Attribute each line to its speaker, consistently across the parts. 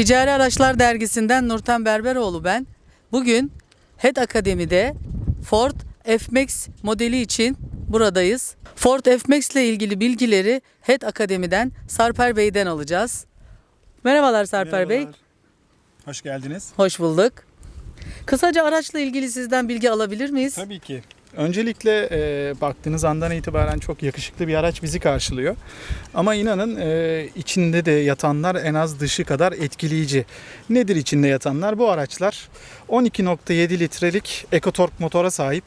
Speaker 1: Ticari Araçlar Dergisi'nden Nurten Berberoğlu ben. Bugün HED Akademi'de Ford F-Max modeli için buradayız. Ford F-Max ile ilgili bilgileri HED Akademi'den Sarper Bey'den alacağız. Merhabalar Sarper Bey.
Speaker 2: Merhabalar. Hoş geldiniz.
Speaker 1: Hoş bulduk. Kısaca araçla ilgili sizden bilgi alabilir miyiz?
Speaker 2: Tabii ki. Öncelikle e, baktığınız andan itibaren çok yakışıklı bir araç bizi karşılıyor. Ama inanın e, içinde de yatanlar en az dışı kadar etkileyici. Nedir içinde yatanlar? Bu araçlar 12.7 litrelik EcoTorque motora sahip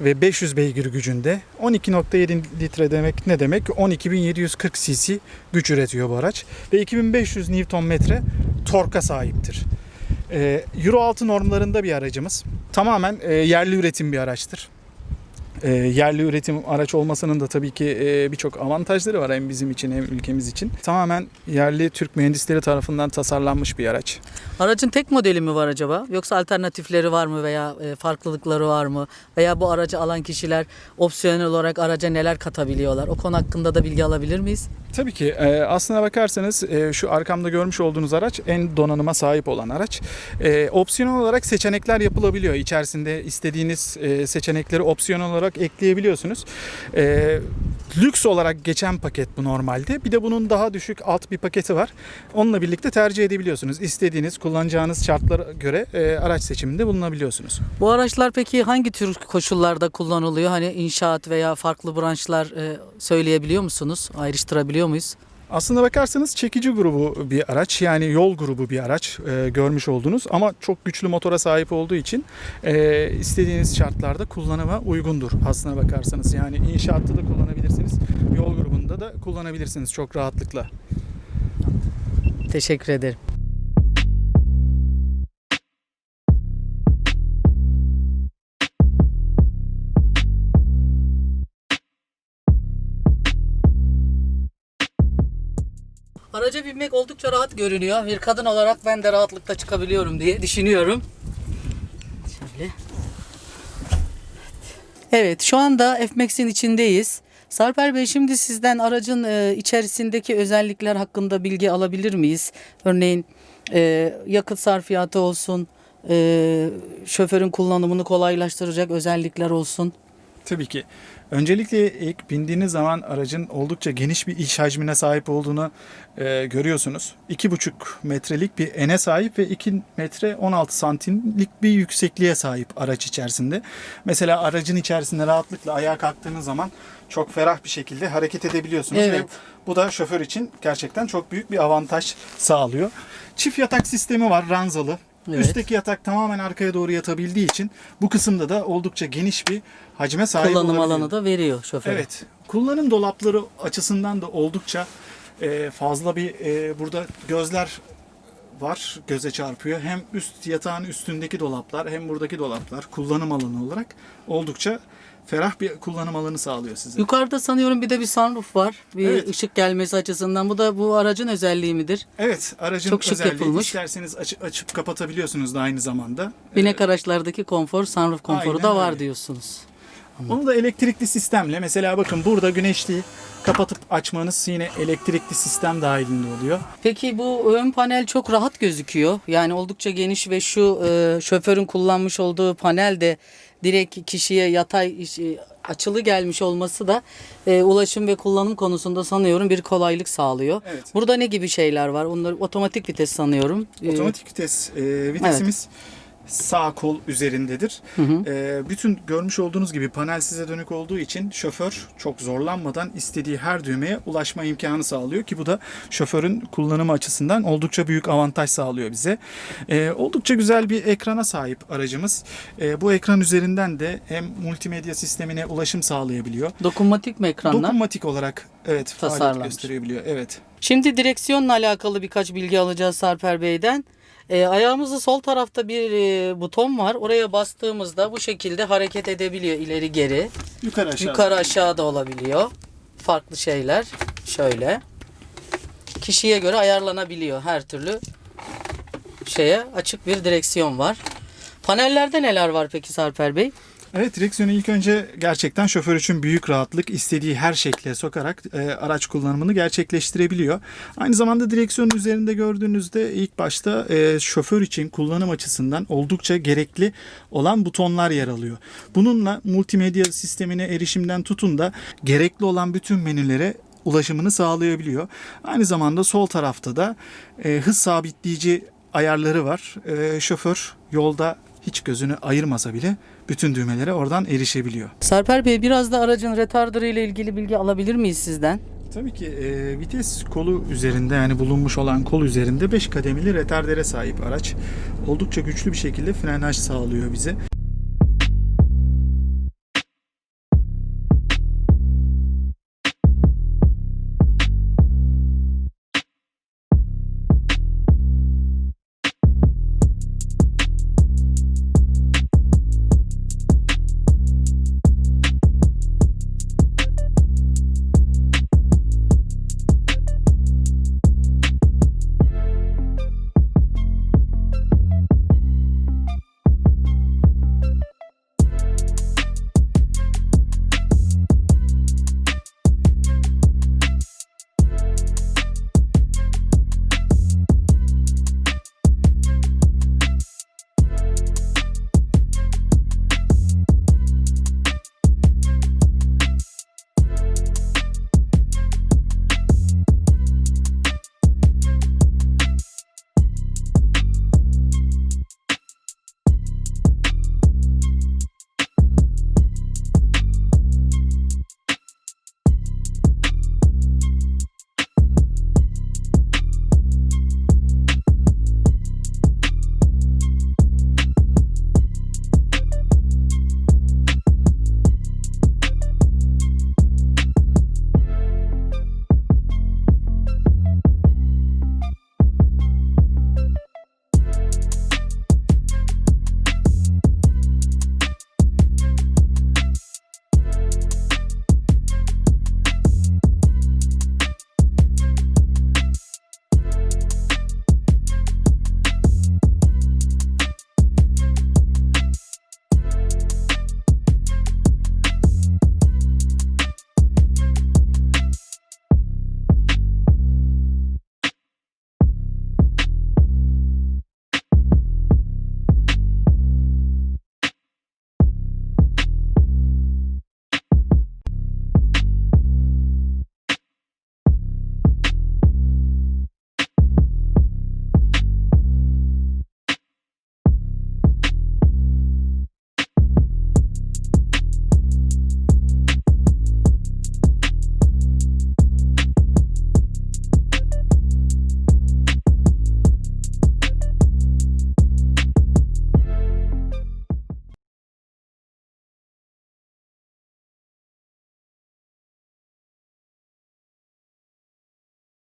Speaker 2: ve 500 beygir gücünde. 12.7 litre demek ne demek? 12.740 cc güç üretiyor bu araç ve 2500 Nm torka sahiptir. Ee, Euro 6 normlarında bir aracımız. Tamamen e, yerli üretim bir araçtır. E, yerli üretim araç olmasının da tabii ki e, birçok avantajları var hem bizim için hem ülkemiz için. Tamamen yerli Türk mühendisleri tarafından tasarlanmış bir araç.
Speaker 1: Aracın tek modeli mi var acaba? Yoksa alternatifleri var mı veya e, farklılıkları var mı? Veya bu aracı alan kişiler opsiyonel olarak araca neler katabiliyorlar? O konu hakkında da bilgi alabilir miyiz?
Speaker 2: Tabii ki e, aslına bakarsanız e, şu arkamda görmüş olduğunuz araç en donanıma sahip olan araç. E, opsiyonel olarak seçenekler yapılabiliyor. İçerisinde istediğiniz e, seçenekleri opsiyonel olarak ekleyebiliyorsunuz. E, lüks olarak geçen paket bu normalde. Bir de bunun daha düşük alt bir paketi var. Onunla birlikte tercih edebiliyorsunuz. İstediğiniz kullanacağınız şartlara göre e, araç seçiminde bulunabiliyorsunuz.
Speaker 1: Bu araçlar peki hangi tür koşullarda kullanılıyor? Hani inşaat veya farklı branşlar e, söyleyebiliyor musunuz? Ayrıştırabiliyor muyuz?
Speaker 2: Aslında bakarsanız çekici grubu bir araç yani yol grubu bir araç e, görmüş oldunuz ama çok güçlü motora sahip olduğu için e, istediğiniz şartlarda kullanıma uygundur aslına bakarsanız. Yani inşaatta da kullanabilirsiniz, yol grubunda da kullanabilirsiniz çok rahatlıkla.
Speaker 1: Teşekkür ederim. Araca binmek oldukça rahat görünüyor. Bir kadın olarak ben de rahatlıkla çıkabiliyorum diye düşünüyorum. Şöyle. Evet, şu anda F-Max'in içindeyiz. Sarper Bey şimdi sizden aracın e, içerisindeki özellikler hakkında bilgi alabilir miyiz? Örneğin e, yakıt sarfiyatı olsun, e, şoförün kullanımını kolaylaştıracak özellikler olsun.
Speaker 2: Tabii ki. Öncelikle ilk bindiğiniz zaman aracın oldukça geniş bir iç hacmine sahip olduğunu e, görüyorsunuz. 2,5 metrelik bir ene sahip ve 2 metre 16 santimlik bir yüksekliğe sahip araç içerisinde. Mesela aracın içerisinde rahatlıkla ayağa kalktığınız zaman çok ferah bir şekilde hareket edebiliyorsunuz.
Speaker 1: Evet.
Speaker 2: Ve bu da şoför için gerçekten çok büyük bir avantaj sağlıyor. Çift yatak sistemi var ranzalı.
Speaker 1: Evet.
Speaker 2: Üstteki yatak tamamen arkaya doğru yatabildiği için bu kısımda da oldukça geniş bir hacme sahip
Speaker 1: Kullanım
Speaker 2: olabiliyor.
Speaker 1: alanı da veriyor şoföre.
Speaker 2: Evet. Kullanım dolapları açısından da oldukça e, fazla bir e, burada gözler var göze çarpıyor. Hem üst yatağın üstündeki dolaplar hem buradaki dolaplar kullanım alanı olarak oldukça ferah bir kullanım alanı sağlıyor size.
Speaker 1: Yukarıda sanıyorum bir de bir sunroof var. Bir
Speaker 2: Evet.
Speaker 1: ışık gelmesi açısından. Bu da bu aracın özelliği midir?
Speaker 2: Evet, aracın
Speaker 1: Çok şık
Speaker 2: özelliği
Speaker 1: yapılmış.
Speaker 2: isterseniz açıp, açıp kapatabiliyorsunuz da aynı zamanda.
Speaker 1: Binek araçlardaki konfor, sunroof konforu
Speaker 2: Aynen
Speaker 1: da var
Speaker 2: öyle.
Speaker 1: diyorsunuz.
Speaker 2: Onu da elektrikli sistemle mesela bakın burada güneşliği kapatıp açmanız yine elektrikli sistem dahilinde oluyor.
Speaker 1: Peki bu ön panel çok rahat gözüküyor. Yani oldukça geniş ve şu e, şoförün kullanmış olduğu panel de direkt kişiye yatay e, açılı gelmiş olması da e, ulaşım ve kullanım konusunda sanıyorum bir kolaylık sağlıyor.
Speaker 2: Evet.
Speaker 1: Burada ne gibi şeyler var? Onları otomatik vites sanıyorum. E,
Speaker 2: Otomatik vites e, vitesimiz sağ kol üzerindedir. E, bütün görmüş olduğunuz gibi panel size dönük olduğu için şoför çok zorlanmadan istediği her düğmeye ulaşma imkanı sağlıyor ki bu da şoförün kullanımı açısından oldukça büyük avantaj sağlıyor bize. E, oldukça güzel bir ekrana sahip aracımız. E, bu ekran üzerinden de hem multimedya sistemine ulaşım sağlayabiliyor.
Speaker 1: Dokunmatik mi ekranlar?
Speaker 2: Dokunmatik olarak evet faaliyet gösterebiliyor. Evet.
Speaker 1: Şimdi direksiyonla alakalı birkaç bilgi alacağız Sarper Bey'den. E, ayağımızın sol tarafta bir e, buton var. Oraya bastığımızda bu şekilde hareket edebiliyor ileri geri.
Speaker 2: Yukarı aşağı.
Speaker 1: Yukarı aşağı da olabiliyor. Farklı şeyler. Şöyle. Kişiye göre ayarlanabiliyor her türlü şeye açık bir direksiyon var. Panellerde neler var peki Sarper Bey?
Speaker 2: Evet direksiyonu ilk önce gerçekten şoför için büyük rahatlık istediği her şekle sokarak e, araç kullanımını gerçekleştirebiliyor. Aynı zamanda direksiyonun üzerinde gördüğünüzde ilk başta e, şoför için kullanım açısından oldukça gerekli olan butonlar yer alıyor. Bununla multimedya sistemine erişimden tutun da gerekli olan bütün menülere ulaşımını sağlayabiliyor. Aynı zamanda sol tarafta da e, hız sabitleyici ayarları var. E, şoför yolda hiç gözünü ayırmasa bile bütün düğmelere oradan erişebiliyor.
Speaker 1: Sarper Bey biraz da aracın retarderı ile ilgili bilgi alabilir miyiz sizden?
Speaker 2: Tabii ki e, vites kolu üzerinde yani bulunmuş olan kol üzerinde 5 kademeli retardere sahip araç. Oldukça güçlü bir şekilde frenaj sağlıyor bize.